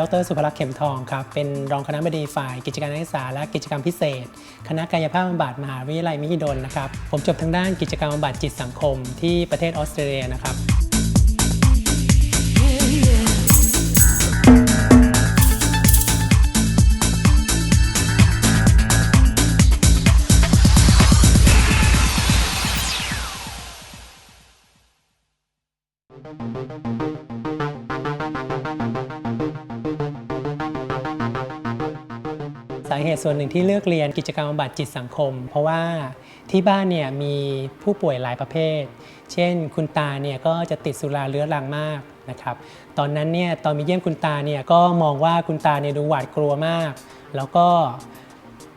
อาจารย์ดรสุภลักษ์เข็มทองครับ เป็นรองคณะบดีฝ่ายกิจการนักศึกษาและกิจกรรมพิเศษ คณะกายภาพบำบัดมหาวิทยาลัยมหิดลนะครับ ผมจบทางด้านกิจกรรมบำบัดจิตสังคมที่ประเทศออสเตรเลียนะครับ เหตุส่วนหนึ่งที่เลือกเรียนกิจกรรมบำบัดจิตสังคม เพราะว่าที่บ้านเนี่ยมีผู้ป่วยหลายประเภท เช่น คุณตาเนี่ยก็จะติดสุราเรื้อรังมากนะครับ ตอนนั้นเนี่ยตอนมีเยี่ยมคุณตาเนี่ยก็มองว่าคุณตาเนี่ยดูหวาดกลัวมาก แล้วก็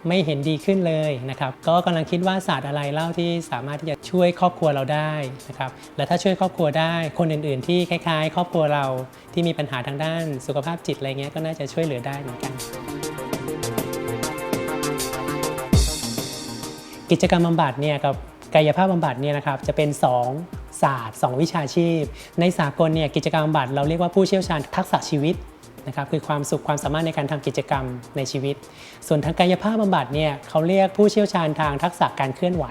ไม่เห็นดีขึ้นเลยนะครับ ก็กำลังคิดว่าศาสตร์อะไรเล่าที่สามารถที่จะช่วยครอบครัวเราได้นะครับ และถ้าช่วยครอบครัวได้คนอื่น ๆ ที่คล้าย ๆ ครอบครัวเราที่มีปัญหาทางด้านสุขภาพจิตอะไรเงี้ยก็น่าจะช่วยเหลือได้เหมือนกัน กิจกรรมบำบัดเนี่ยกับกายภาพบำบัดเนี่ยนะครับจะเป็น 2 ศาสตร์ 2 วิชาชีพ ในสากลเนี่ยกิจกรรมบำบัดเราเรียกว่าผู้เชี่ยวชาญทักษะชีวิตนะครับคือความสุขความสามารถในการทำกิจกรรมในชีวิต ส่วนทางกายภาพบำบัดเนี่ยเขาเรียกผู้เชี่ยวชาญทางทักษะการเคลื่อนไหว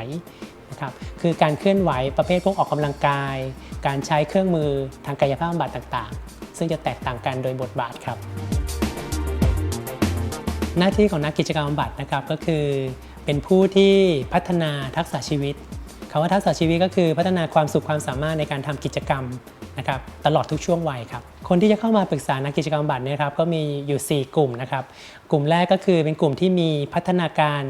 นะครับคือการเคลื่อนไหวประเภทพวกออกกำลังกาย การใช้เครื่องมือทางกายภาพบำบัดต่างๆ ซึ่งจะแตกต่างกันโดยบทบาทครับ หน้าที่ของนักกิจกรรมบำบัดนะครับก็คือ เป็นผู้ที่พัฒนาทักษะชีวิตคำว่าทักษะชีวิตก็คือพัฒนาความสุขความสามารถในการทำกิจกรรมนะครับตลอดทุกช่วงวัยครับคนที่จะเข้ามาปรึกษานักกิจกรรมบำบัดเนี่ยครับก็มีอยู่ 4 กลุ่มนะครับกลุ่มแรกก็คือเป็นกลุ่มที่มีพัฒนาการ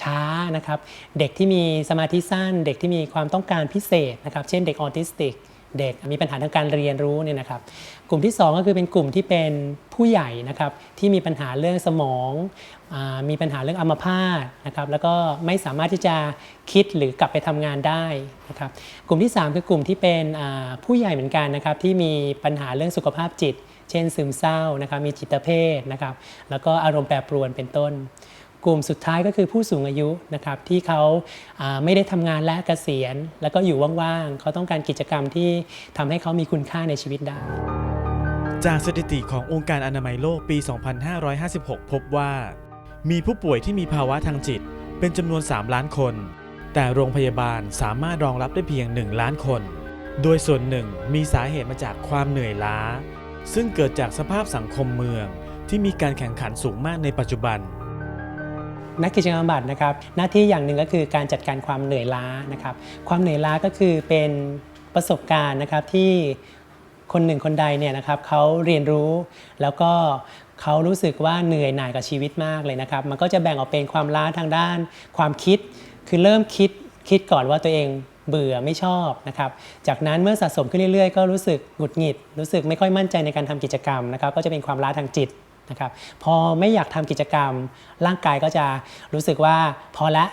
ช้านะครับเด็กที่มีสมาธิสั้น เด็กที่มีความต้องการพิเศษนะครับเช่นเด็กออทิสติก เด็กมีปัญหาทางการเรียนรู้เนี่ยนะครับกลุ่มที่ 2 ก็คือเป็นกลุ่มที่เป็นผู้ใหญ่นะครับที่มีปัญหาเรื่องสมอง มีปัญหาเรื่องอัมพาตนะครับแล้วก็ไม่สามารถที่จะคิดหรือกลับไปทำงานได้นะครับกลุ่มที่ 3 คือกลุ่มที่เป็นผู้ใหญ่เหมือนกันนะครับที่มีปัญหาเรื่องสุขภาพจิต เช่นซึมเศร้านะครับมีจิตเภทนะครับแล้วก็อารมณ์แปรปรวนเป็นต้น กลุ่มสุดท้ายก็คือผู้สูงอายุนะครับที่เขาาไม่ได้ทำงานและเกษียณ แล้วก็อยู่ว่างๆเขาต้องการกิจกรรมที่ทำให้เขามีคุณค่าในชีวิตได้จากสถิติขององค์การอนามัยโลกปี 2556 พบว่า มีผู้ป่วยที่มีภาวะทางจิตเป็นจำนวน 3 ล้านคน แต่โรงพยาบาลสามารถรองรับได้เพียง 1 ล้านคน โดยส่วนหนึ่งมีสาเหตุมาจากความเหนื่อยล้า ซึ่งเกิดจากสภาพสังคมเมืองที่มีการแข่งขันสูงมากในปัจจุบันนักกิจกรรมบำบัดนะครับหน้าที่อย่างหนึ่งก็คือการจัดการความเหนื่อยล้านะครับ ความเหนื่อยล้าก็คือเป็นประสบการณ์นะครับที่คนหนึ่งคนใดเนี่ยนะครับเขาเรียนรู้แล้วก็ เขารู้สึกว่าเหนื่อยหน่ายกับชีวิตมากเลยนะครับ มันก็จะแบ่งออกเป็นความล้าทางด้าน ความคิด คือเริ่มคิดคิดก่อนว่าตัวเองเบื่อไม่ชอบนะครับ จากนั้นเมื่อสะสมขึ้นเรื่อยๆ ก็รู้สึกหงุดหงิด รู้สึกไม่ค่อยมั่นใจในการทำกิจกรรมนะครับ ก็จะเป็นความล้าทางจิตนะครับ พอไม่อยากทำกิจกรรม ร่างกายก็จะรู้สึกว่าพอละ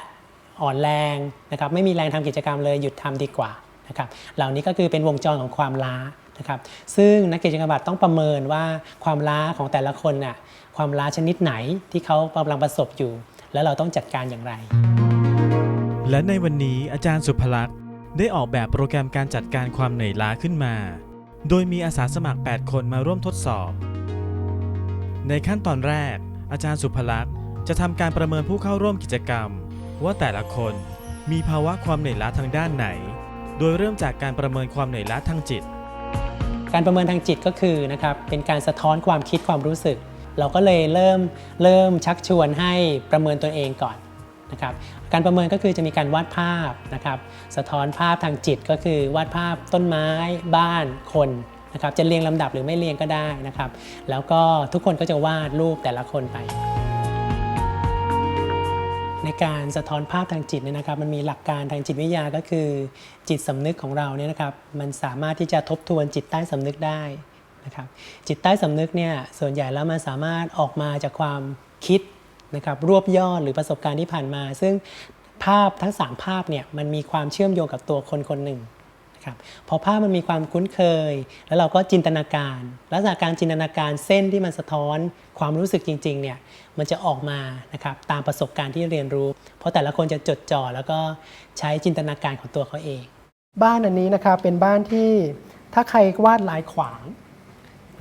อ่อนแรงนะครับ ไม่มีแรงทำกิจกรรมเลยหยุดทำดีกว่านะครับ เหล่านี้ก็คือเป็นวงจรของความล้า นะครับซึ่งนักกิจกรรมบำบัดต้องประเมินว่าความล้าของแต่ละคนน่ะความล้าชนิดไหนที่เขากำลังประสบอยู่ แล้วเราต้องจัดการอย่างไร และในวันนี้อาจารย์สุภลักษณ์ได้ออกแบบโปรแกรมการจัดการความเหนื่อยล้าขึ้นมา โดยมีอาสาสมัคร 8 คนมาร่วมทดสอบ ในขั้นตอนแรก อาจารย์สุภลักษณ์จะทำการประเมินผู้เข้าร่วมกิจกรรม ว่าแต่ละคนมีภาวะความเหนื่อยล้าทางด้านไหน โดยเริ่มจากการประเมินความเหนื่อยล้าทางจิต การประเมินทางจิตก็คือนะครับเป็นการสะท้อนความคิดความรู้สึก เราก็เลยเริ่มเริ่มชักชวนให้ประเมินตนเองก่อนนะครับการประเมินก็คือจะมีการวาดภาพนะครับสะท้อนภาพทางจิตก็คือวาดภาพต้นไม้บ้านคนนะครับจะเรียงลำดับหรือไม่เรียงก็ได้นะครับแล้วก็ทุกคนก็จะวาดรูปแต่ละคนไป ในการสะท้อนภาพทางจิตเนี่ยนะครับ มันมีหลักการทางจิตวิทยาก็คือ จิตสำนึกของเราเนี่ยนะครับ มันสามารถที่จะทบทวนจิตใต้สำนึกได้นะครับจิตใต้สำนึกเนี่ยส่วนใหญ่แล้วมันสามารถออกมาจากความคิดนะครับรวบยอดหรือประสบการณ์ที่ผ่านมา ซึ่งภาพทั้งสามภาพเนี่ยมันมีความเชื่อมโยงกับตัวคนคนหนึ่ง นะครับพอภาพมันมีความคุ้นเคย แล้วเราก็จินตนาการ ลักษณะการจินตนาการเส้นที่มันสะท้อนความรู้สึกจริงๆเนี่ยมันจะออกมานะครับตามประสบการณ์ที่เรียนรู้ เพราะแต่ละคนจะจดจ่อแล้วก็ใช้จินตนาการของตัวเขาเอง บ้านอันนี้นะครับเป็นบ้านที่ถ้าใครวาดลายขวาง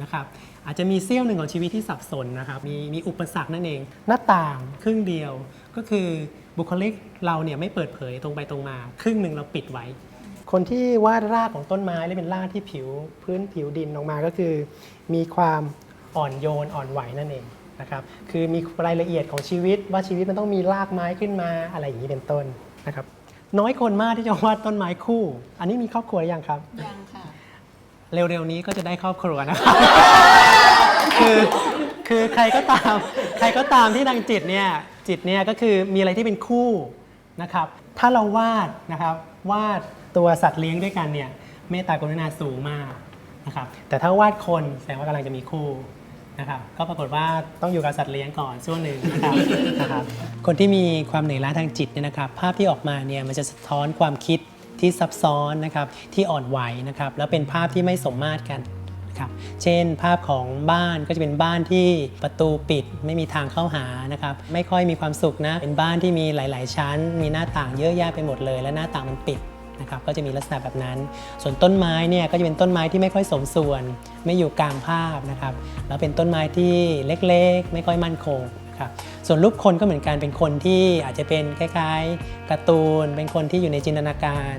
นะครับอาจจะมีเสี้ยวหนึ่งของชีวิตที่สับสนนะครับมีมีอุปสรรคนั่นเอง หน้าต่างครึ่งเดียวก็คือบุคลิกเราเนี่ยไม่เปิดเผยตรงไปตรงมา ครึ่งหนึ่งเราปิดไว้ คนที่วาดรากของต้นไม้และเป็นรากที่ผิวพื้นผิวดินออกมาก็คือ มีความอ่อนโยนอ่อนไหวนั่นเองนะครับคือมีรายละเอียดของชีวิตว่าชีวิตมันต้องมีรากไม้ขึ้นมาอะไรอย่างนี้เป็นต้นนะครับน้อยคนมากที่จะวาดต้นไม้คู่ อันนี้มีครอบครัวหรือยังครับยังค่ะเร็วๆนี้ก็จะได้ครอบครัวนะครับคือคือใครก็ตามใครก็ตามที่ทางจิตเนี่ยจิตเนี่ยก็คือมีอะไรที่เป็นคู่นะครับถ้าเราวาดนะครับวาด ตัวสัตว์เลี้ยงด้วยกันเนี่ยเมตตากรุณาสูงมากนะครับแต่ถ้าวาดคนแสดงว่ากำลังจะมีคู่นะครับก็ปรากฏว่าต้องอยู่กับสัตว์เลี้ยงก่อนช่วงหนึ่งนะครับนะครับ คนที่มีความเหนื่อยล้าทางจิตเนี่ยนะครับ ภาพที่ออกมาเนี่ยมันจะสะท้อนความคิดที่ซับซ้อนนะครับที่อ่อนไหวนะครับแล้วเป็นภาพที่ไม่สมมาตรกันนะครับเช่นภาพของบ้านก็จะเป็นบ้านที่ประตูปิด ไม่มีทางเข้าหานะครับไม่ค่อยมีความสุขนะเป็นบ้านที่มีหลาย ๆ ชั้น มีหน้าต่างเยอะแยะไปหมดเลย และหน้าต่างมันปิด นะครับก็จะมีลักษณะแบบนั้น ส่วนต้นไม้เนี่ยก็จะเป็นต้นไม้ที่ไม่ค่อยสมส่วน ไม่อยู่กลางภาพนะครับแล้วเป็นต้นไม้ที่เล็กๆ ไม่ค่อยมั่นคงครับส่วนรูปคนก็เหมือนกันเป็นคนที่อาจจะเป็นคล้ายๆการ์ตูน เป็นคนที่อยู่ในจินตนาการ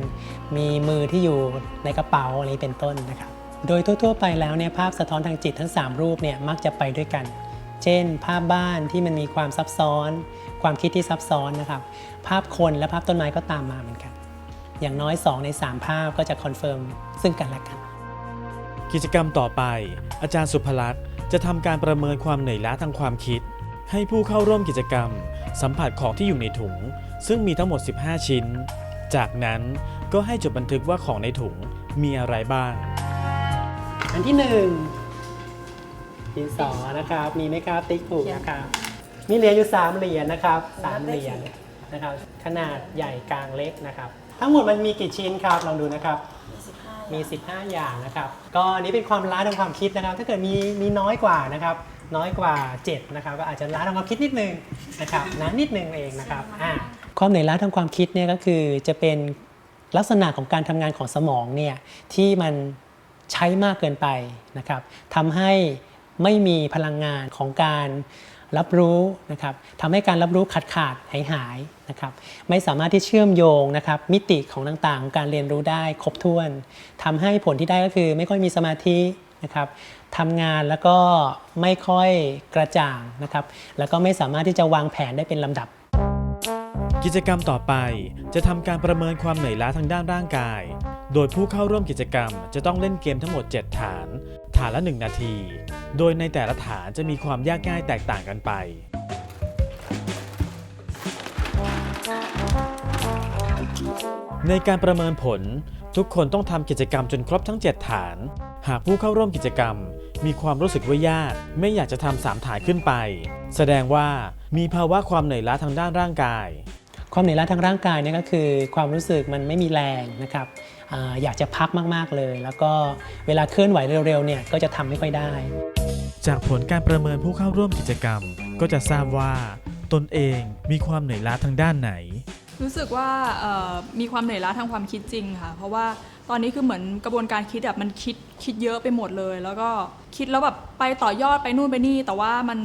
มีมือที่อยู่ในกระเป๋าอะไรเป็นต้นนะครับโดยทั่วๆไปแล้วเนี่ยภาพสะท้อนทางจิตทั้ง 3 รูปเนี่ยมักจะไปด้วยกัน เช่น ภาพบ้านที่มันมีความซับซ้อน ความคิดที่ซับซ้อนนะครับภาพคนและภาพต้นไม้ก็ตามมาเหมือนกัน อย่างน้อย 2 ใน 3 ภาพก็จะคอนเฟิร์มซึ่งกันและกัน กิจกรรมต่อไป อาจารย์สุภลักษณ์จะทำการประเมินความเหนื่อยล้าทางความคิด ให้ผู้เข้าร่วมกิจกรรม สัมผัสของที่อยู่ในถุง ซึ่งมีทั้งหมด 15 ชิ้น จากนั้นก็ให้จดบันทึกว่าของในถุงมีอะไรบ้าง อันที่หนึ่งดินสอนะครับ มีไหมครับ ติ๊กถูกนะครับ มีเหรียญอยู่สามเหรียญนะครับสามเหรียญนะครับ ขนาดใหญ่กลางเล็กนะครับ ทั้งหมดมันมีกี่ชิ้นครับลองดูนะครับ มี 15 อย่างนะครับ ก็อันนี้เป็นความล้าทางความคิดนะครับ ถ้าเกิดมีมีน้อยกว่านะครับ น้อยกว่า 7 นะครับ ก็อาจจะล้าทางความคิดนิดนึงนะครับนะนิดนึงเองนะครับอ่าความเหนื่อยล้าทางความคิดเนี่ยก็คือจะเป็นลักษณะของการทำงานของสมองเนี่ยที่มันใช้มากเกินไปนะครับทำให้ไม่มีพลังงานของการ รับรู้นะครับทำให้การรับรู้ขาดขาดหายหายนะครับไม่สามารถที่เชื่อมโยงนะครับมิติของต่างๆของการเรียนรู้ได้ครบถ้วนทำให้ผลที่ได้ก็คือไม่ค่อยมีสมาธินะครับทำงานแล้วก็ไม่ค่อยกระจ่างนะครับแล้วก็ไม่สามารถที่จะวางแผนได้เป็นลำดับ กิจกรรมต่อไปจะทำการประเมินความเหนื่อยล้าทางด้านร่างกาย โดยผู้เข้าร่วมกิจกรรมจะต้องเล่นเกมทั้งหมด 7 ฐาน ฐานละ 1 นาที โดยในแต่ละฐานจะมีความยากง่ายแตกต่างกันไป ในการประเมินผลทุกคนต้องทำกิจกรรมจนครบทั้ง 7 ฐาน หากผู้เข้าร่วมกิจกรรม มีความรู้สึกว่ายาก ไม่อยากจะทำสามฐานขึ้นไป แสดงว่ามีภาวะความเหนื่อยล้าทางด้านร่างกาย ความเหนื่อยล้าทางร่างกายเนี่ยก็คือ ความรู้สึกมันไม่มีแรงนะครับ อาอยากจะพักมากๆเลย แล้วก็เวลาเคลื่อนไหวเร็วๆเนี่ยก็จะทำไม่ค่อยได้ จากผลการประเมินผู้เข้าร่วมกิจกรรม ก็จะทราบว่า ตนเองมีความเหนื่อยล้าทางด้านไหน รู้สึกว่าเอ่อมีความเหนื่อยล้าทางความคิดจริงค่ะ เพราะว่าตอนนี้คือเหมือนกระบวนการคิดแบบมันคิดคิดเยอะไปหมดเลย แล้วก็คิดแล้วแบบไปต่อยอดไปนู่นไปนี่ แต่ว่ามัน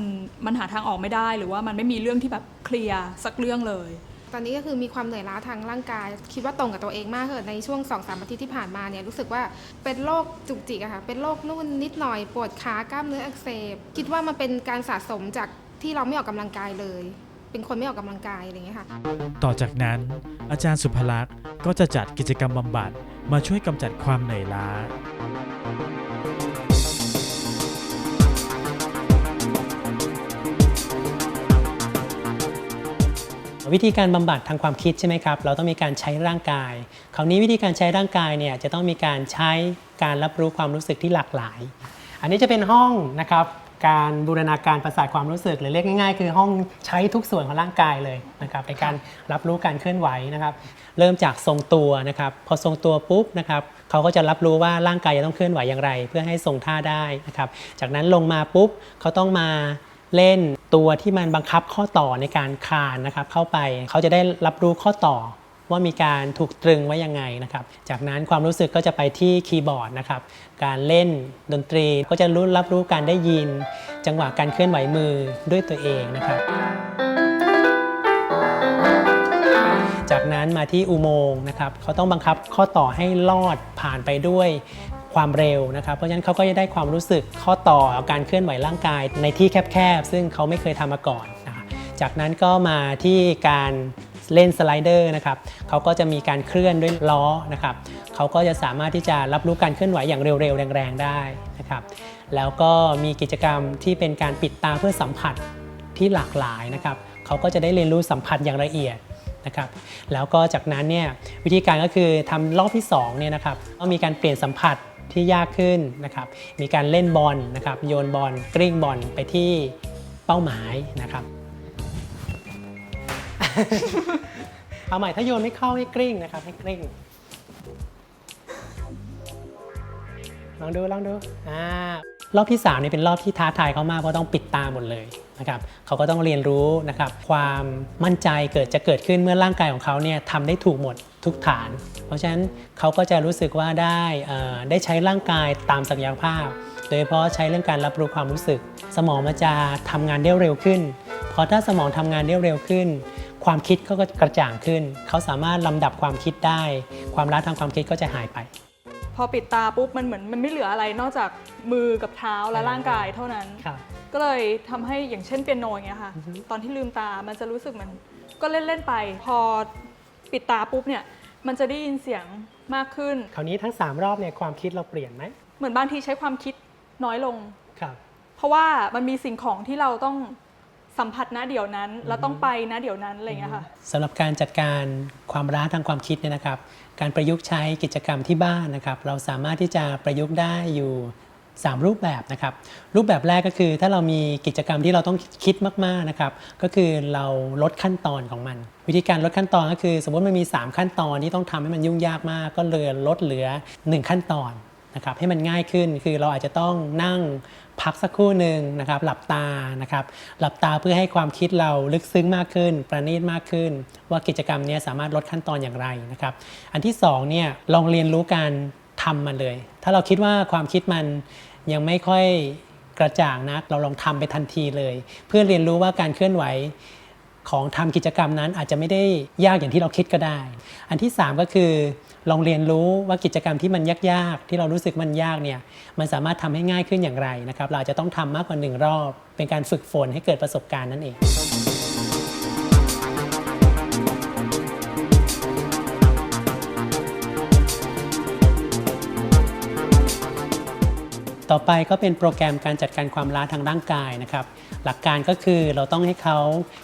มันหาทางออกไม่ได้ หรือว่ามันไม่มีเรื่องที่แบบเคลียร์สักเรื่องเลย ตอนนี้ก็คือมีความเหนื่อยล้าทางร่างกาย คิดว่าตรงกับตัวเองมากเลยในช่วง2อสามอาทิตย์ที่ผ่านมาเนี่ยรู้สึกว่าเป็นโรคจุกจิกอะค่ะเป็นโรคนู่นนิดหน่อยปวดขากล้ามเนื้ออักเสบ คิดว่ามันเป็นการสะสมจากที่เราไม่ออกกำลังกายเลย เป็นคนไม่ออกกำลังกายอะไรอย่างเงี้ยค่ะต่อจากนั้น อาจารย์สุภลักษณ์ก็จะจัดกิจกรรมบำบัดมาช่วยกำจัดความเหนื่อยล้า วิธีการบำบัดทางความคิดใช่ไหมครับ เราต้องมีการใช้ร่างกาย คราวนี้วิธีการใช้ร่างกายเนี่ยจะต้องมีการใช้การรับรู้ความรู้สึกที่หลากหลาย อันนี้จะเป็นห้องนะครับการบูรณาการประสาทความรู้สึกหรือเรียกง่ายๆ คือห้องใช้ทุกส่วนของร่างกายเลยนะครับในการรับรู้การเคลื่อนไหวนะครับ เริ่มจากทรงตัวนะครับพอทรงตัวปุ๊บนะครับเขาก็จะรับรู้ว่าร่างกายจะต้องเคลื่อนไหวอย่างไร เพื่อให้ทรงท่าได้นะครับจากนั้นลงมาปุ๊บเขาต้องมาเล่น ตัวที่มันบังคับข้อต่อในการคานนะครับเข้าไปเขาจะได้รับรู้ข้อต่อว่ามีการถูกตรึงไว้ยังไงนะครับ จากนั้นความรู้สึกก็จะไปที่คีย์บอร์ดนะครับ การเล่นดนตรีก็จะรู้รับรู้การได้ยิน จังหวะการเคลื่อนไหวมือด้วยตัวเองนะครับ จากนั้นมาที่อุโมงค์นะครับเขาต้องบังคับข้อต่อให้ลอดผ่านไปด้วย ความเร็วนะครับ เพราะฉะนั้นเขาก็จะได้ความรู้สึกข้อต่อการเคลื่อนไหวร่างกายในที่แคบๆ ซึ่งเขาไม่เคยทำมาก่อนนะครับจากนั้นก็มาที่การเล่นสไลเดอร์นะครับเขาก็จะมีการเคลื่อนด้วยล้อนะครับเขาก็จะสามารถที่จะรับรู้การเคลื่อนไหวอย่างเร็วๆ แรงๆ ได้นะครับแล้วก็มีกิจกรรมที่เป็นการปิดตาเพื่อสัมผัสที่หลากหลายนะครับเขาก็จะได้เรียนรู้สัมผัสอย่างละเอียดนะครับแล้วก็จากนั้นเนี่ยวิธีการก็คือทำรอบที่2เนี่ยนะครับก็มีการเปลี่ยนสัมผัส ที่ยากขึ้นนะครับ มีการเล่นบอลนะครับ โยนบอลกลิ้งบอลไปที่เป้าหมายนะครับ เอาใหม่ถ้าโยนไม่เข้าให้กลิ้งนะครับ ให้กลิ้งลองดูลองดูอ่ารอบที่3นี่เป็นรอบที่ท้าทายเขามากเพราะต้องปิดตาหมดเลยนะครับเขาก็ต้องเรียนรู้นะครับ ความมั่นใจเกิดจะเกิดขึ้นเมื่อร่างกายของเขาเนี่ยทำได้ถูกหมด ทุกฐาน เพราะฉะนั้นเขาก็จะรู้สึกว่าได้เอ่อได้ใช้ร่างกายตามศักยภาพ โดยเฉพาะใช้เรื่องการรับรู้ความรู้สึก สมองมันจะทำงานได้เร็วขึ้น เพราะถ้าสมองทำงานได้เร็วขึ้น ความคิดก็กระจ่างขึ้น เขาสามารถลำดับความคิดได้ ความล้าทางความคิดก็จะหายไป พอปิดตาปุ๊บมันเหมือนมันไม่เหลืออะไรนอกจากมือกับเท้าและร่างกายเท่านั้นครับก็เลยทำให้อย่างเช่นเปียโนอย่างเงี้ยค่ะ ตอนที่ลืมตามันจะรู้สึกเหมันก็เล่นเล่น ๆ ไป พอ ปิดตาปุ๊บเนี่ยมันจะได้ยินเสียงมากขึ้น คราวนี้ทั้ง 3 รอบเนี่ยความคิดเราเปลี่ยนไหมเหมือนบางทีใช้ความคิดน้อยลง ครับ เพราะว่ามันมีสิ่งของที่เราต้องสัมผัสนะเดี๋ยวนั้นแล้วต้องไปนะเดี๋ยวนั้นอะไรอย่างเงี้ยค่ะ สำหรับการจัดการความร้าทางความคิดเนี่ยนะครับ การประยุกต์ใช้กิจกรรมที่บ้านนะครับ เราสามารถที่จะประยุกต์ได้อยู่ 3 รูปแบบนะครับ รูปแบบแรกก็คือถ้าเรามีกิจกรรมที่เราต้องคิดมากๆนะครับก็คือเราลดขั้นตอนของมัน วิธีการลดขั้นตอนก็คือ สมมติมันมี 3 ขั้นตอนที่ต้องทำให้มันยุ่งยากมาก ก็เลยลดเหลือ 1 ขั้นตอนนะครับให้มันง่ายขึ้นคือเราอาจจะต้องนั่งพักสักครู่หนึ่งนะครับหลับตานะครับหลับตาเพื่อให้ความคิดเราลึกซึ้งมากขึ้น ประณีตมากขึ้น ว่ากิจกรรมนี้สามารถลดขั้นตอนอย่างไรนะครับอันที่สองเนี่ยลองเรียนรู้การทำมันเลย ถ้าเราคิดว่าความคิดมัน ยังไม่ค่อยกระจ่างนักเราลองทำไปทันทีเลย เพื่อเรียนรู้ว่าการเคลื่อนไหวของทำกิจกรรมนั้นอาจจะไม่ได้ยากอย่างที่เราคิดก็ได้ อันที่ 3 ก็คือลองเรียนรู้ว่ากิจกรรมที่มันยากๆ ที่เรารู้สึกมันยากเนี่ยมันสามารถทำให้ง่ายขึ้นอย่างไรนะครับ เราจจะต้องทำมากกว่าหนึ่งรอบ เป็นการฝึกฝนให้เกิดประสบการณ์นั่นเอง ต่อไปก็เป็นโปรแกรมการจัดการความล้าทางร่างกายนะครับ หลักการก็คือเราต้องให้เขา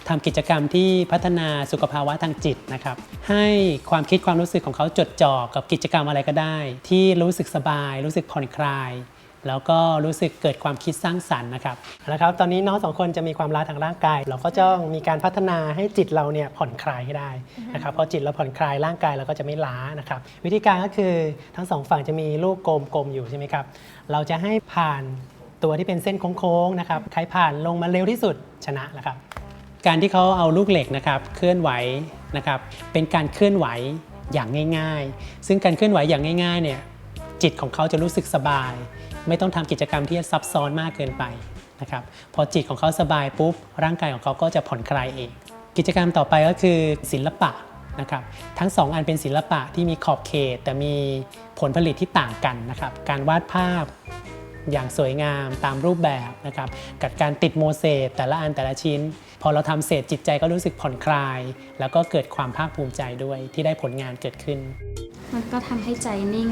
ทำกิจกรรมที่พัฒนาสุขภาวะทางจิตนะครับ ให้ความคิดความรู้สึกของเขาจดจ่อกับกิจกรรมอะไรก็ได้ ที่รู้สึกสบาย รู้สึกผ่อนคลาย แล้วก็รู้สึกเกิดความคิดสร้างสรรค์นะครับแล้วครับตอนนี้น้องสองคนจะมีความล้าทางร่างกาย เราก็จะมีการพัฒนาให้จิตเราเนี่ยผ่อนคลายให้ได้นะครับพอจิตเราผ่อนคลายร่างกายเราก็จะไม่ล้านะครับวิธีการก็คือทั้งสองฝั่งจะมีลูกกลมๆอยู่ใช่ไหมครับเราจะให้ผ่านตัวที่เป็นเส้นโค้งๆนะครับใครผ่านลงมาเร็วที่สุดชนะนะครับการที่เขาเอาลูกเหล็กนะครับเคลื่อนไหวนะครับเป็นการเคลื่อนไหวอย่างง่าย ๆ ซึ่งการเคลื่อนไหวอย่างง่ายๆเนี่ยจิตของเขาจะรู้สึกสบาย ไม่ต้องทำกิจกรรมที่ซับซ้อนมากเกินไปนะครับพอจิตของเขาสบายปุ๊บร่างกายของเขาก็จะผ่อนคลายเอง กิจกรรมต่อไปก็คือศิลปะนะครับทั้งสองอันเป็นศิลปะที่มีขอบเขต แต่มีผลผลิตที่ต่างกันนะครับการวาดภาพอย่างสวยงามตามรูปแบบนะครับกับการติดโมเสสแต่ละอันแต่ละชิ้น พอเราทำเสร็จจิตใจก็รู้สึกผ่อนคลาย แล้วก็เกิดความภาคภูมิใจด้วยที่ได้ผลงานเกิดขึ้น มันก็ทำให้ใจนิ่ง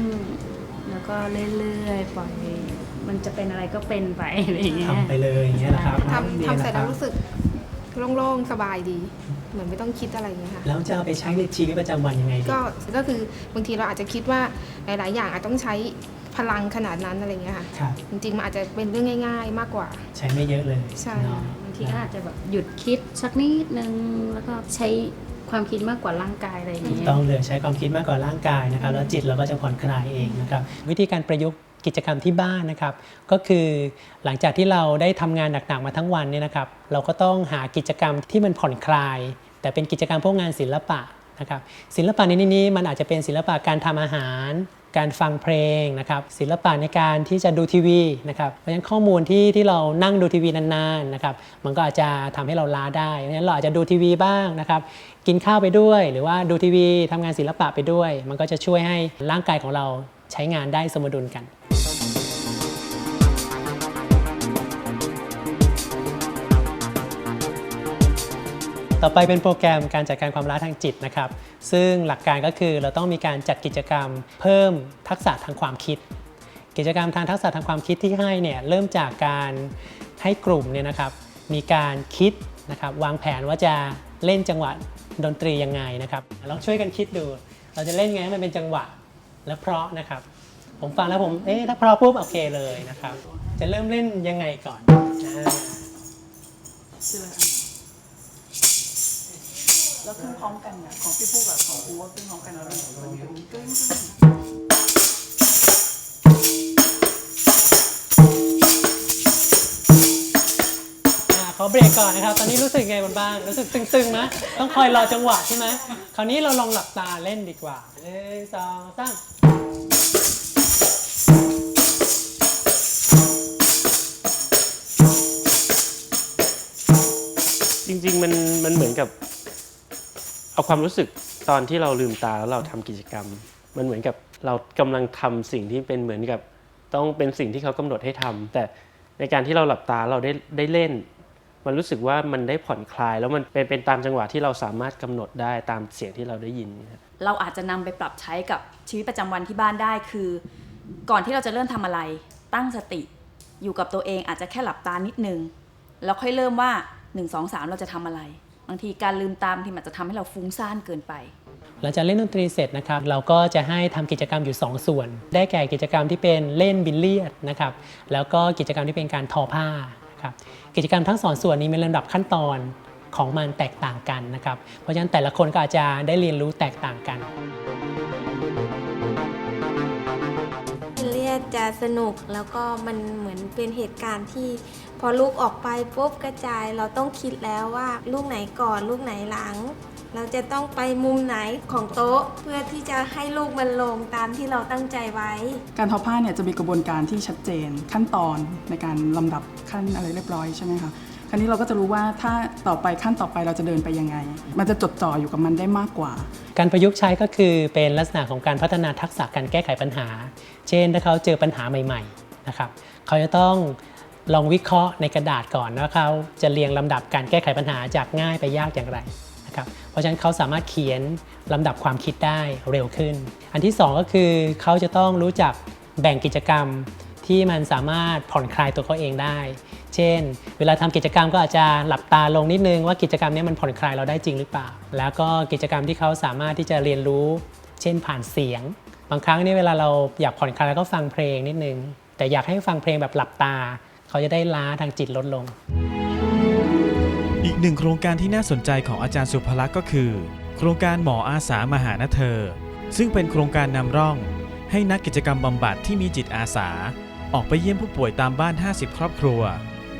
แล้วก็เรื่อยๆปล่อยมันจะเป็นอะไรก็เป็นไปอะไรอย่างเงี้ยทำไปเลยอย่างเงี้ยนะครับทำทำเสร็จแล้วรู้สึกสึกโล่งๆ สบายดี เหมือนไม่ต้องคิดอะไรอย่างเงี้ยค่ะ แล้วจะเอาไปใช้ในชีวิตประจำวันยังไงดีก็ก็คือบางทีเราอาจจะคิดว่าหลาย ๆ อย่างอาจต้องใช้พลังขนาดนั้นอะไรเงี้ยค่ะครับจริงๆมันอาจจะเป็นเรื่องง่าย ๆ มากกว่า ใช้ไม่เยอะเลยใช่ เนาะบางทีก็อาจจะแบบหยุดคิดสักนิดนึงแล้วก็ใช้ ความคิดมากกว่าร่างกายอะไรอย่างเงี้ยต้องเลยใช้ความคิดมากกว่าร่างกายนะครับแล้วจิตเราก็จะผ่อนคลายเองนะครับวิธีการประยุกต์กิจกรรมที่บ้านนะครับ ก็คือหลังจากที่เราได้ทำงานหนักๆมาทั้งวันเนี่ยนะครับ เราก็ต้องหากิจกรรมที่มันผ่อนคลาย แต่เป็นกิจกรรมพวกงานศิลปะนะครับศิลปะในนี้มันอาจจะเป็นศิลปะการทำอาหาร การฟังเพลงนะครับศิลปะในการที่จะดูทีวีนะครับเพราะฉะนั้นข้อมูลที่ที่เรานั่งดูทีวีนานๆนะครับมันก็อาจจะทำให้เราล้าได้เพราะฉะนั้นเราอาจจะดูทีวีบ้างนะครับกินข้าวไปด้วย หรือว่าดูทีวีทำงานศิลปะไปด้วย มันก็จะช่วยให้ร่างกายของเราใช้งานได้สมดุลกัน ต่อไปเป็นโปรแกรมการจัดการความล้าทางจิตนะครับ ซึ่งหลักการก็คือเราต้องมีการจัดกิจกรรมเพิ่มทักษะทางความคิด กิจกรรมทางทักษะทางความคิดที่ให้เนี่ยเริ่มจากการให้กลุ่มเนี่ยนะครับมีการคิดนะครับวางแผนว่าจะเล่นจังหวะดนตรียังไงนะครับลองช่วยกันคิดดู เราจะเล่นไงให้มันเป็นจังหวะและเพราะนะครับ ผมฟังแล้วผมเอ๊ะถ้าเพราะปุ๊บโอเคเลยนะครับ จะเริ่มเล่นยังไงก่อนอ แล้วขึ้นพร้อมกันเนะของพี่พูกับของกูว่าขึ้นพร้อมกันแล้วมันตึงตึงตึงอ่าขอเบรกก่อนนะครับ ตอนนี้รู้สึกไงบนบ้างรู้สึกตึงๆไหมต้องคอยรอจังหวะใช่ไหมคราวนี้เราลองหลับตาเล่นดีกว่าหนึ่งสองสามจริงๆมันมันเหมือนกับ เอาความรู้สึกตอนที่เราลืมตาแล้วเราทำกิจกรรม มันเหมือนกับเรากำลังทำสิ่งที่เป็นเหมือนกับ ต้องเป็นสิ่งที่เขากำหนดให้ทำแต่ในการที่เราหลับตาเราได้ได้เล่น มันรู้สึกว่ามันได้ผ่อนคลาย แล้วมันเป็นเป็นตามจังหวะที่เราสามารถกำหนดได้ตามเสียงที่เราได้ยินครับเราอาจจะนำไปปรับใช้กับชีวิตประจำวันที่บ้านได้คือ ก่อนที่เราจะเริ่มทำอะไร ตั้งสติ อยู่กับตัวเองอาจจะแค่หลับตานิดนึงแล้วค่อยเริ่มว่า 1 2 3 เราจะทำอะไร บางทีการลืมตามที่มันจะทำให้เราฟุ้งซ่านเกินไป หลังจากเล่นดนตรีเสร็จนะครับ เราก็จะให้ทำกิจกรรมอยู่ 2 ส่วน ได้แก่กิจกรรมที่เป็นเล่นบิลเลียดนะครับ แล้วก็กิจกรรมที่เป็นการทอผ้านะครับ กิจกรรมทั้งสองส่วนนี้มีลำดับขั้นตอนของมันแตกต่างกันนะครับ เพราะฉะนั้นแต่ละคนก็อาจจะได้เรียนรู้แตกต่างกันเรียกจะสนุกแล้วก็มันเหมือนเป็นเหตุการณ์ที่ พอลูกออกไปปุ๊บกระจายเราต้องคิดแล้วว่าลูกไหนก่อนลูกไหนหลัง เราจะต้องไปมุมไหนของโต๊ะ เพื่อที่จะให้ลูกมันลงตามที่เราตั้งใจไว้ การทอผ้าเนี่ยจะมีกระบวนการที่ชัดเจนขั้นตอนในการลำดับขั้นอะไรเรียบร้อยใช่ไหมคะคราวนี้เราก็จะรู้ว่าถ้าต่อไปขั้นต่อไปเราจะเดินไปยังไง มันจะจดจ่ออยู่กับมันได้มากกว่า การประยุกต์ใช้ก็คือเป็นลักษณะของการพัฒนาทักษะการแก้ไขปัญหา เช่นถ้าเขาเจอปัญหาใหม่ ๆ นะครับ เขาจะต้อง ลองวิเคราะห์ในกระดาษก่อนว่าเขาจะเรียงลำดับการแก้ไขปัญหาจากง่ายไปยากอย่างไรนะครับเพราะฉะนั้นเขาสามารถเขียนลำดับความคิดได้เร็วขึ้น อันที่สองก็คือเขาจะต้องรู้จักแบ่งกิจกรรมที่มันสามารถผ่อนคลายตัวเขาเองได้ เช่น เวลาทำกิจกรรมก็อาจจะหลับตาลงนิดนึงว่ากิจกรรมนี้มันผ่อนคลายเราได้จริงหรือเปล่า แล้วก็กิจกรรมที่เขาสามารถที่จะเรียนรู้ เช่นผ่านเสียง บางครั้งนี่เวลาเราอยากผ่อนคลายแล้วก็ฟังเพลงนิดนึง แต่อยากให้ฟังเพลงแบบหลับตา เขาจะได้ล้าทางจิตลดลง อีกหนึ่งโครงการที่น่าสนใจของอาจารย์สุภลักษณ์ก็คือ โครงการหมออาสามหานเธอ ซึ่งเป็นโครงการนำร่อง ให้นักกิจกรรมบำบัดที่มีจิตอาสา ออกไปเยี่ยมผู้ป่วยตามบ้าน 50 ครอบครัว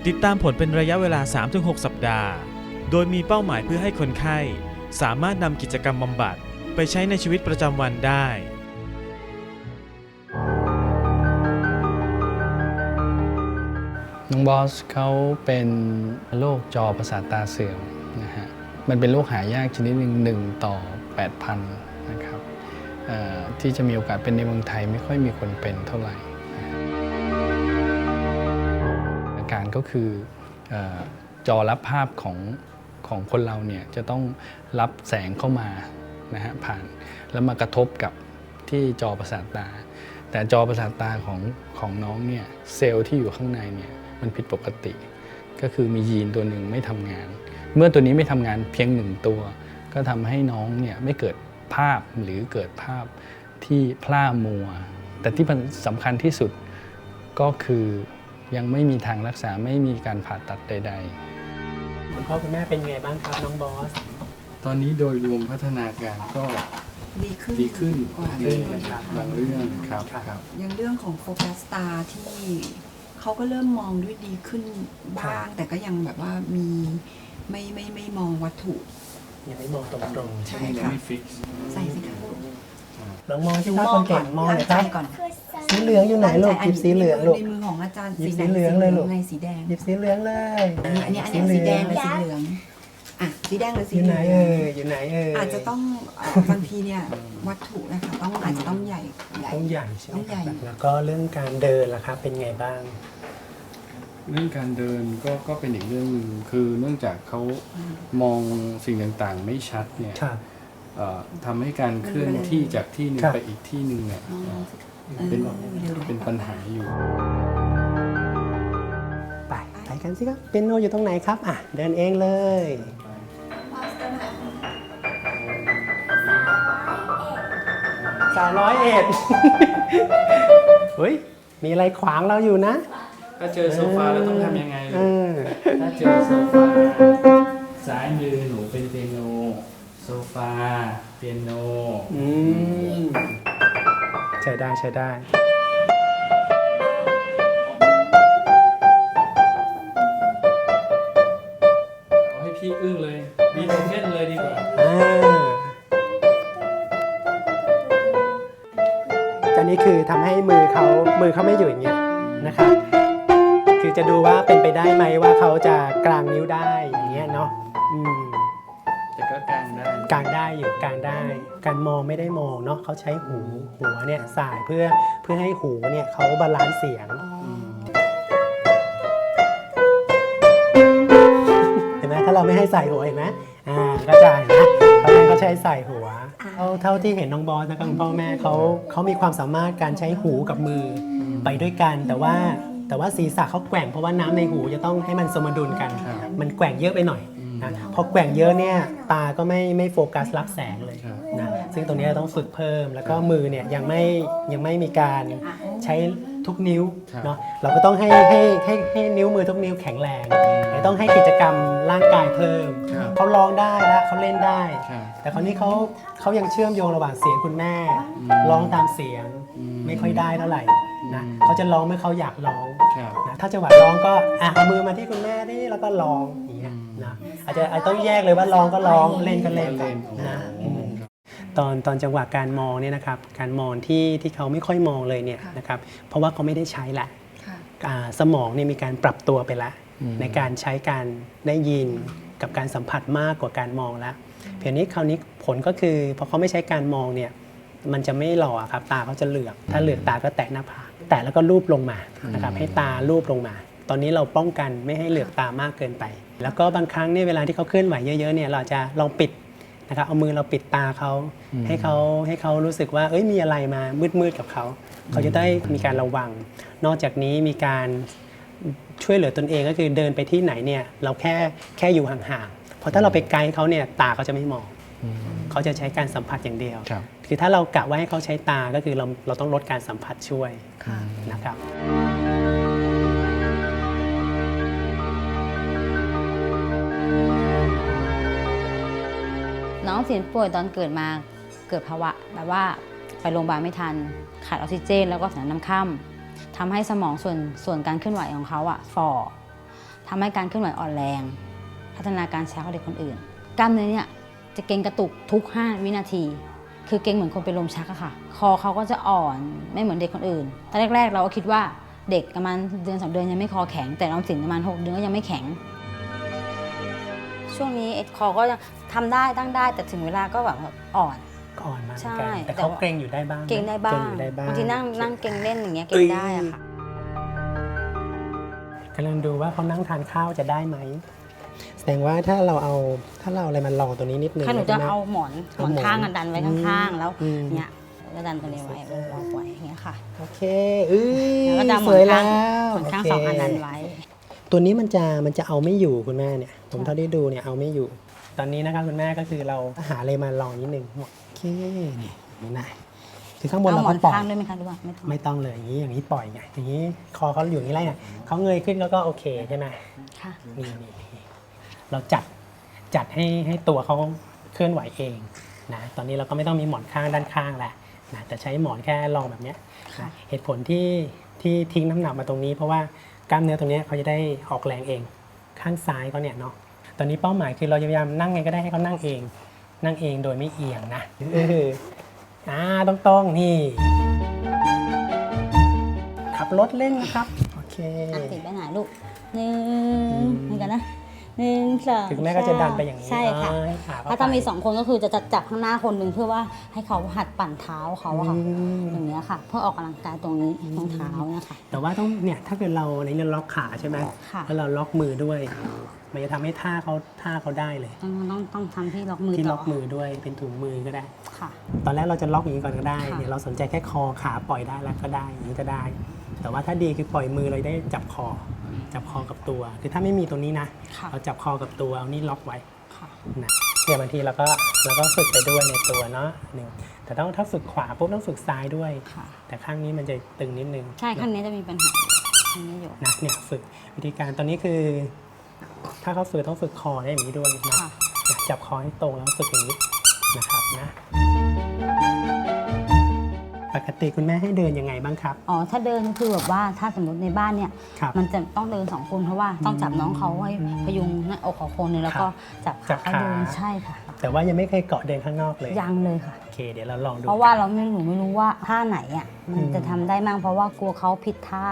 ติดตามผลเป็นระยะเวลา 3-6 สัปดาห์ โดยมีเป้าหมายเพื่อให้คนไข้ สามารถนำกิจกรรมบำบัดไปใช้ในชีวิตประจำวันได้ น้องบอสเขาเป็นโรคจอประสาทตาเสื่อมนะฮะ มันเป็นโรคหายากชนิดหนึ่งหนึ่งต่อ 8,000 นะครับที่จะมีโอกาสเป็นในเมืองไทยไม่ค่อยมีคนเป็นเท่าไหร่นะอาการก็คือเออจอรับภาพของของคนเราเนี่ยจะต้องรับแสงเข้ามานะฮะผ่านแล้วมากระทบกับที่จอประสาทตา แต่จอประสาทตาของของน้องเนี่ยเซลล์ที่อยู่ข้างในเนี่ย มันผิดปกติ ก็คือมียีนตัวหนึ่งไม่ทำงาน เมื่อตัวนี้ไม่ทำงานเพียงหนึ่งตัว ก็ทำให้น้องเนี่ยไม่เกิดภาพหรือเกิดภาพที่พล่ามัว แต่ที่สำคัญที่สุดก็คือยังไม่มีทางรักษาไม่มีการผ่าตัดใด ๆ คุณพ่อคุณแม่เป็นไงบ้างครับน้องบอส ตอนนี้โดยรวมพัฒนาการก็ดีขึ้นดีขึ้นกว่าเรื่อยๆบางเรื่องครับครับ อย่างเรื่องของโฟกัสตาที่ เขาก็เริ่มมองด้วยดีขึ้นบ้าง แต่ก็ยังแบบว่ามีไม่ไม่ไม่มองวัตถุ ยังไม่มองตรงๆใช่ไหมใช่ครับค่ะใส่สิคะลูกลองมองหที่นูถ้ามองคนเก่งมองหน่อยครับตั้ใจก่อนสีเหลืองอยู่ไหนลูกหยิบสีเหลืองลูกในมือของอาจารย์หยิบสีสีเหลืองเลยลูกไงสีแดงหยิบสีเหลืองเลยอันนี้อันนี้อันนี้สีแดงหรือสีเหลือง อะสีแดงหรือสีอยู่เหไหนลืองเอ่ยอยู่ไหนเอ่ยอาจจะต้องเอ่อบางทีเนี่ยวัตถุนะคะต้องอาจจะต้องใหญ่ใหญ่ ต้องใหญ่ใช่ไหมต้องใหญ่ครับแล้วก็เรื่องการเดินล่ะครับเป็นไงบ้าง เรื่องการเดินก็ก็เป็นอีกเรื่องหนึ่งคือเนื่องจากเขามองสิ่งต่างๆ ไม่ชัดเนี่ยครับ เอ่อทำให้การเคลื่อนที่จากที่หนึ่งครับ ไปอีกที่หนึ่งเนี่ยอ๋อเอ่อเป็นเออเร็วๆเป็นปัญหาอยู่ ไปไปกันสิครับเป็นโนอยู่ตรงไหนครับอะเดินเองเลย สาวร้อยเอ็ดเฮ้ย มีอะไรขวางเราอยู่นะ ถ้าเจอโซฟาแล้วต้องทำยังไง เออ ถ้าเจอโซฟาซ้ายมือหนูเป็นเปียโน โซฟา เปียโน อืม ใช้ได้ใช้ได้ เอาให้พี่อึ้งเลยบี โทเคนเลยดีกว่าอ่าอันนี้คือทำให้มือเขามือเขาไม่อยู่อย่างเงี้ยนะครับ คือจะดูว่าเป็นไปได้ไหมว่าเขาจะกลางนิ้วได้อย่างเงี้ยเนาะอืมแต่ก็กางได้กลางได้อยู่กลางได้ การมองไม่ได้มองเนาะเขาใช้หูหัวเนี่ยสายเพื่อเพื่อให้หูเนี่ยเขาบาลานซ์เสียง เห็นไหมถ้าเราไม่ให้ใส่หัวเห็นไหม อ่าก็จะเห็นไหมเขาให้เขาใช้ใส่หัว เท่าเท่าที่เห็นน้องบอสนะครับคุณพ่อแม่เขาเขามีความสามารถการใช้หูกับมืออไปด้วยกัน แต่ว่าแต่ว่าศีรษะเขาแกว่งเพราะว่าน้ำในหูจะต้องให้มันสมดุลกัน มันแกว่งเยอะไปหน่อยนะพอแกว่งเยอะเนี่ยตาก็ไม่ไม่โฟกัสรับแสงเลยนะซึ่งตรงนี้เราต้องฝึกเพิ่ม แล้วก็มือเนี่ยยังไม่ยังไม่มีการใช้ ทุกนิ้วเนาะเราก็ต้องให้ให้ให้ให้นิ้วมือทุกนิ้วแข็งแรงต้องให้กิจกรรมร่างกายเพิ่มครับเขาร้องได้แล้วเขาเล่นได้ครับแต่คราวนี้เขาเขายังเชื่อมโยงระหว่างเสียงคุณแม่ ร้องตามเสียงไม่ค่อยได้เท่าไหร่นะเขาจะร้องเมื่อเขาอยากร้องครับนะถ้าจังหวะร้องก็อะเอามือมาที่คุณแม่นี่แล้วก็ร้องอย่างเงี้ยนะอาจจะอาจจะต้องแยกเลยว่าร้องก็ร้องเล่นก็เล่นเล่นนะอืม ตอนตอนจังหวะการมองเนี่ยนะครับการมองที่ที่เขาไม่ค่อยมองเลยเนี่ยนะครับเพราะว่าเขาไม่ได้ใช้แหละค่ะ อ่าสมองเนี่ยมีการปรับตัวไปแล้วอืม ในการใช้การได้ยินกับการสัมผัสมากกว่าการมองแล้วเพียงนี้คราวนี้ผลก็คือพอเขาไม่ใช้การมองเนี่ยมันจะไม่หล่อครับตาเขาจะเหลือก ถ้าเหลือกตาก็แตะหน้าผากแตะแล้วก็ลูบลงมานะครับให้ตาลูบลงมา ตอนนี้เราป้องกันไม่ให้เหลือกตามากเกินไป แล้วก็บางครั้งเนี่ยเวลาที่เขาเคลื่อนไหวเยอะๆเนี่ยเราจะลองปิด นะครับเอามือเราปิดตาเขาให้เขาให้เขารู้สึกว่าเอ้ยมีอะไรมามืดๆกับเขา เขาจะได้มีการระวัง นอกจากนี้มีการช่วยเหลือตนเองก็คือเดินไปที่ไหนเนี่ยเราแค่แค่อยู่ห่างๆเพราะถ้าเราไปไกลเขาเนี่ยตาเขาจะไม่มองเขาจะใช้การสัมผัสอย่างเดียวครับคือถ้าเรากะว่าให้เขาใช้ตาก็คือเราเราต้องลดการสัมผัสช่วยค่ะนะครับ น้องเสินป่วยตอนเกิดมาเกิดภาวะแบบว่าไปโรงพยาบาลไม่ทัน ขาดออกซิเจน แล้วก็สารน้ำค่ำทำให้สมองส่วนส่วนการเคลื่อนไหวของเขาอะฝ่อทำให้การเคลื่อนไหวอ่อนแรง พัฒนาการช้ากว่าเด็กคนอื่น กล้ามเนื้อเนี่ยจะเกร็งกระตุกทุก 5 วินาที คือเกร็งเหมือนคนเป็นลมชักอะค่ะ คอเขาก็จะอ่อนไม่เหมือนเด็กคนอื่น ตอนแรก ๆ เราก็คิดว่าเด็กประมาณเดือนสองเดือนยังไม่คอแข็ง แต่น้องสินประมาณหกเดือนก็ยังไม่แข็ง ช่วงนี้เอ็ดคอก็ยังทำได้ตั้งได้ แต่ถึงเวลาก็แบบอ่อนก็อ่อนมาเหมือนใช่กันแต่แต่เขาว่า เกรงอยู่ได้บ้างนะเก่งได้บ้างอยู่ได้บ้างบางทีนั่งนั่งเก่งเล่นอย่างเงี้ยเก่งได้อะค่ะ กำลังดูว่าเขานั่งทานข้าวจะได้ไหมแสดงว่าถ้าเราเอาถ้าเราเอาอะไรมารองตัวนี้นิดนึงถ้าหนูจะใช่ไมเอาหมอนหมอนเอาหมอนข้างอะดันไว้ข้างๆ แล้วอืม เนี้ยแล้วดันตัวนี้ไว้ล็อกไว้อย่างเงี้ยค่ะ โอเคเอ้ยแล้วก็จะเอาหมสอวยนแล้ข้าง วหมอนข้างโเคสองอันดันไว้ ตัวนี้มันจะมันจะเอาไม่อยู่คุณแม่เนี่ย ผมเท่าที่ดูเนี่ยเอาไม่อยู่ ตอนนี้นะครับคุณแม่ก็คือเราหาอะไรมาลองนิดนึงโอเคนี่นี่นะคือข้างบนเอาเราหมอก็นปล่อยข้างด้วยไหมคะหรือว่าไม่ต้องไม่ต้องเลยอย่างนี้อย่างนี้ปล่อยไงอย่างนี้คอเขาอยู่อย่างนี้ไรเนี่ยเขาเงยขึ้นแล้วก็โอเคใช่ไหมค่ะนี่นี่นี่เราจัดจัดให้ให้ตัวเขาเคลื่อนไหวเองนะตอนนี้เราก็ไม่ต้องมีหมอนข้างด้านข้างแล้วนะแต่ใช้หมอนแค่รองแบบเนี้ยนะเหตุผลที่ที่ทิ้งน้ำหนักมาตรงนี้เพราะว่า กล้ามเนื้อตรงเนี้ยเขาจะได้ออกแรงเอง ข้างซ้ายเขาเนี่ยเนาะตอนนี้เป้าหมายคือเราจะพยายามนั่งไงก็ได้ให้เขานั่งเอง นั่งเองโดยไม่เอียงนะเอออ่าต้องต้องๆนี่ ขับรถเล่นนะครับ โอเคอะติดไปไหนลูกหนึ่งเหมือนกันนะ หนึ่งสองถึงแม่ก็จะดันไปอย่างนี้ใช่ค่ะอ่าให้ขาเข้าถ้าถ้าไปมีสองคนก็คือจะจับจับข้างหน้าคนหนึ่งเพื่อว่าให้เขาหัดปั่นเท้าเขาอะค่ะอย่างเงี้ยค่ะ เพื่อออกกำลังกายตรงนี้ตรงเท้าเนี่ยค่ะ แต่ว่าต้องเนี่ยถ้าเกิดเราในนี้ล็อกขาใช่ไหมค่ะ แล้วเราล็อกมือด้วย มันจะทำให้ท่าเขาท่าเขาได้เลย ต้องต้องต้องทำที่ล็อกมือที่ต่ล็อกมือด้วยเป็นถุงมือก็ได้ ค่ะ ตอนแรกเราจะล็อกอย่างนี้ก่อนก็ได้ค่ะเดี๋ยวเราสนใจแค่คอขาปล่อยได้แล้วก็ได้อย่างนี้ก็ได้ แต่ว่าถ้าดีคือปล่อยมือเราได้จับคอ จับคอกับตัว คือถ้าไม่มีตรงนี้นะ ค่ะเราจับคอกับตัวเอานี่ล็อกไว้ค่ะ นะเนี่ยบางทีเราก็เราก็ฝึกไปด้วยในตัวเนาะหนึ่งแต่ต้องถ้าฝึกขวาปุ๊บต้องฝึกซ้ายด้วย ค่ะ แต่ข้างนี้มันจะตึงนิดนึงใช่ข้างนี้จะมีปัญหาข้างนี้อยู่ นะเนี่ยฝึกวิธีการตอนนี้คือ ถ้าเขาฝึกต้องฝึกคอได้อย่างนี้ด้วยนะค่ะเนี่ยจับคอให้ตรงแล้วฝึกอย่างนี้นะครับนะป กติคุณแม่ให้เดินยังไงบ้างครับ อ๋อ ถ้าเดินคือแบบว่าถ้าสมมติในบ้านเนี่ย ครับ มันจะต้องเดินสองคนเพราะว่าต้องจับน้องเขาให้พยุงหน้าอกของคนหนึงแล้วก็จับจัขาบเขาขา เดินใช่ค่ะแต่ว่ายังไม่เคยเกาะเดินข้างนอกเลยยังเลยค่ะ โอเค เดี๋ยวเราลองดูเพราะว่ากันเราไม่หนูไม่รู้ว่าท่าไหนอะมันอืมจะทำได้มั่งเพราะว่ากลัวเขาผิดท่า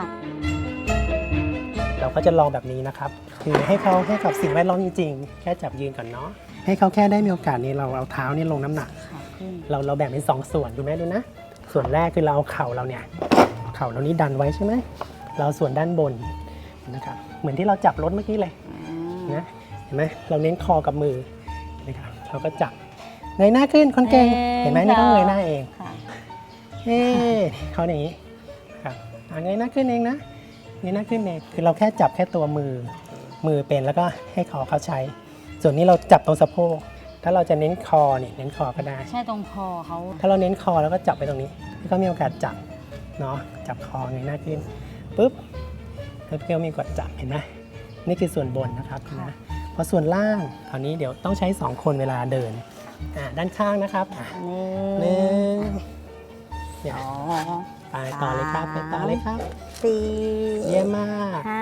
เราก็จะลองแบบนี้นะครับ คือให้เขาให้กับสิ่งแวดล้อมจริงๆ แค่จับยืนก่อนเนาะให้เขาแค่ได้มีโอกาสนี้เราเอาเท้านี่ลงน้ำหนัก ขาขึ้นเราเราแบ่งเป็นสองส่วนดูไหมดูนะ ส่วนแรกคือเราเอาเข่าเราเนี่ยเข่าเรานี่ดันไว้ใช่ไหมเราส่วนด้านบนนะครับเหมือนที่เราจับรถเมื่อกี้เลยนะเห็นไหมเราเน้นคอกับมือนะครับเราก็จับเงยหน้าขึ้นคนเก่งเห็นไหมนี่ต้องเงยหน้าเองค่ะเอ๊ะเขาอย่างนี้ครับอะเงยหน้าขึ้นเองนะเงยหน้าขึ้นเองคือเราแค่จับแค่ตัวมือมือเป็นแล้วก็ให้คอเขาใช้ ส่วนนี้เราจับตรงสะโพก ถ้าเราจะเน้นคอเนี่ยเน้นคอก็ได้ ใช่ตรงคอเขาถ้าเราเน้นคอแล้วก็จับไปตรงนี้ให้เขามีโอกาสจับเนาะจับคอเงยหน้าขึ้นปุ๊บแล้วเพียวมีโอกาสจับเห็นไหมนี่คือส่วนบนนะครับนะพอส่วนล่างคราวนี้เดี๋ยวต้องใช้ 2 คนเวลาเดินอะด้านข้างนะครับอะหนึ่งเดี๋ยวไปต่อเลยครับไปต่อเลยครับสี่เยี่ยมมากห้า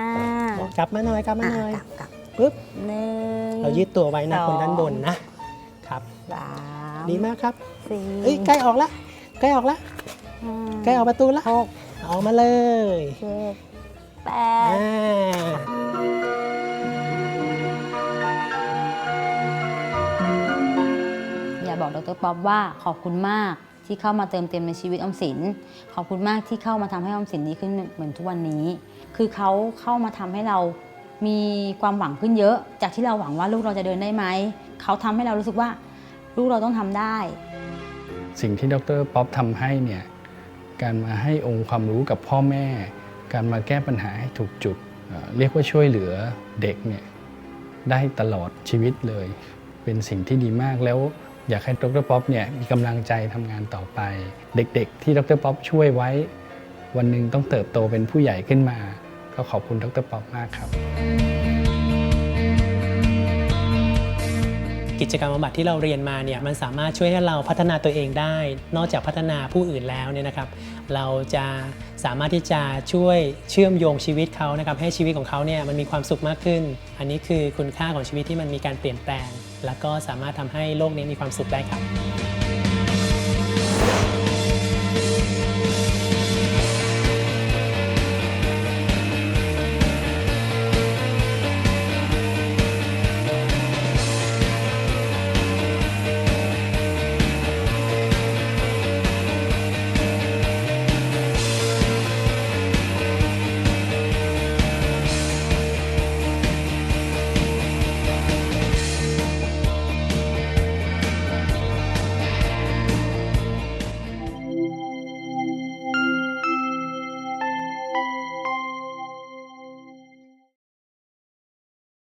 กลับมาหน่อยกลับมาหน่อยกลับกลับปุ๊บหนึ่งเรายืดตัวไว้นะสองคนด้านบนนะครับ สามดีมากครับสี่เอ้ยใกล้ออกละใกล้ออกละห้าใกล้ออกประตูละหกออกมาเลยเจ็ดแปอ่ดาอยากบอกดรป๊อบว่าขอบคุณมากที่เข้ามาเติมเต็มในชีวิตออมสิน ขอบคุณมากที่เข้ามาทำให้ออมสินดีขึ้นเหมือนทุกวันนี้ คือเขาเข้ามาทำให้เรามีความหวังขึ้นเยอะ จากที่เราหวังว่าลูกเราจะเดินได้ไหม เขาทำให้เรารู้สึกว่า ลูกเราต้องทำได้ สิ่งที่ดรป๊อปทำให้เนี่ยการมาให้องค์ความรู้กับพ่อแม่ การมาแก้ปัญหาให้ถูกจุด เรียกว่าช่วยเหลือเด็กเนี่ยได้ตลอดชีวิตเลย เป็นสิ่งที่ดีมากแล้วอยากให้ดรป๊อปเนี่ยมีกำลังใจทำงานต่อไป เด็กๆ ที่ดรป๊อปช่วยไว้ วันหนึ่งต้องเติบโตเป็นผู้ใหญ่ขึ้นมา ก็ขอบคุณดรป๊อปมากครับ กิจกรรมบำบัดที่เราเรียนมาเนี่ยมันสามารถช่วยให้เราพัฒนาตัวเองได้ นอกจากพัฒนาผู้อื่นแล้วเนี่ยนะครับ เราจะสามารถที่จะช่วยเชื่อมโยงชีวิตเขานะครับให้ชีวิตของเขาเนี่ยมันมีความสุขมากขึ้น อันนี้คือคุณค่าของชีวิตที่มันมีการเปลี่ยนแปลง แล้วก็สามารถทำให้โลกนี้มีความสุขได้ครับ